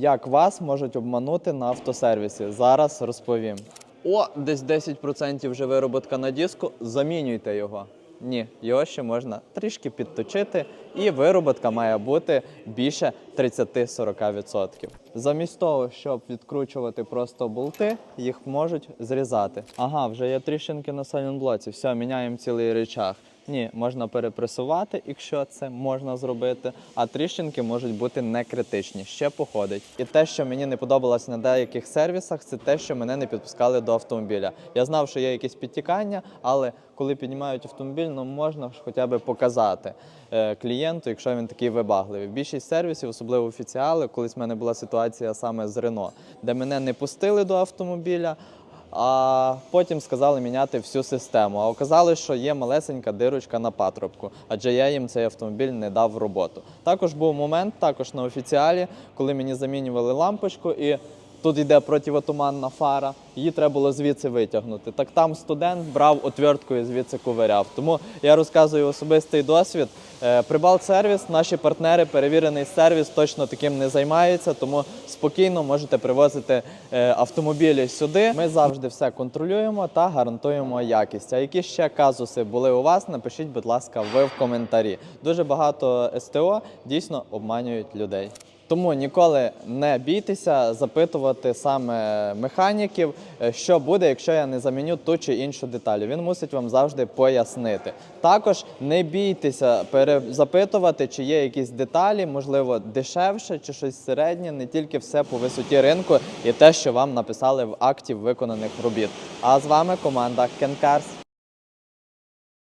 Як вас можуть обманути на автосервісі? Зараз розповім. О, десь 10% вже вироботка на диску. Замінюйте його. Ні, його ще можна трішки підточити, і вироботка має бути більше 30-40%. Замість того, щоб відкручувати просто болти, їх можуть зрізати. Ага, вже є тріщинки на сайлентблоці. Все, міняємо цілий речах. Ні, можна перепресувати, якщо це можна зробити. А тріщинки можуть бути не критичні, ще походить. І те, що мені не подобалось на деяких сервісах, це те, що мене не підпускали до автомобіля. Я знав, що є якісь підтікання, але коли піднімають автомобіль, ну можна ж хоча б показати е, клієнту, якщо він такий вибагливий. Більшість сервісів, особливо офіціали, колись в мене була ситуація саме з Рено, де мене не пустили до автомобіля. А потім сказали міняти всю систему. А оказалось, що є малесенька дирочка на патрубку, адже я їм цей автомобіль не дав в роботу. Також був момент, також на офіціалі, коли мені замінювали лампочку, і тут йде противотуманна фара, її треба було звідси витягнути. Так там студент брав отверткою звідси ковиряв. Тому я розказую особистий досвід. Е, Прибал сервіс, наші партнери, перевірений сервіс, точно таким не займаються, тому спокійно можете привозити е, автомобілі сюди. Ми завжди все контролюємо та гарантуємо якість. А які ще казуси були у вас? Напишіть, будь ласка, ви в коментарі. Дуже багато СТО дійсно обманюють людей. Тому ніколи не бійтеся запитувати саме механіків, е, що буде, якщо я не заміню ту чи іншу деталь. Він мусить вам завжди пояснити. Також не бійтеся перезапитувати, чи є якісь деталі, можливо, дешевше чи щось середнє, не тільки все по висоті ринку і те, що вам написали в акті виконаних робіт. А з вами команда Кенкарс.